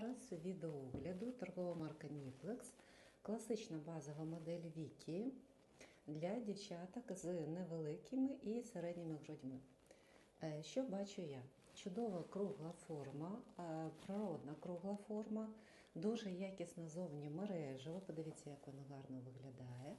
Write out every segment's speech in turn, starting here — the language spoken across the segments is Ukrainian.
зараз відеоогляду торгова марка Niplex, класична базова модель Вікі для дівчаток з невеликими і середніми грудьми. Е, Що бачу я? Чудова кругла форма, е, природна кругла форма, дуже якісна зовні мережево. Подивіться, як воно гарно виглядає.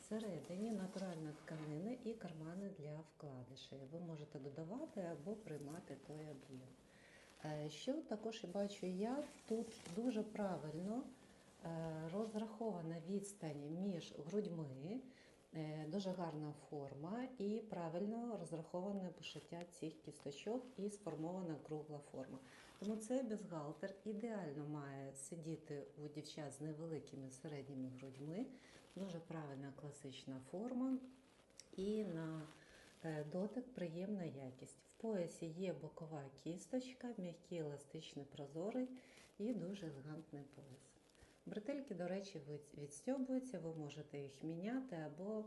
Всередині натуральна тканина і кармани для вкладишей. Ви можете додавати або приймати той об'єм. Е, Що також і бачу я, тут дуже правильно е, розрахована відстань між грудьми, е, дуже гарна форма і правильно розраховане пошиття цих кісточок і сформована кругла форма. Тому цей бюстгальтер ідеально має сидіти у дівчат з невеликими середніми грудьми, дуже правильна класична форма і на Дотик приємна якість. В поясі є бокова кісточка, м'який еластичний прозорий і дуже елегантний пояс. Бретельки, до речі, відстьобуються, ви можете їх міняти або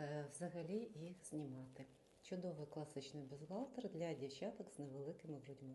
е, взагалі їх знімати. Чудовий класичний бюстгальтер для дівчаток з невеликими грудьми.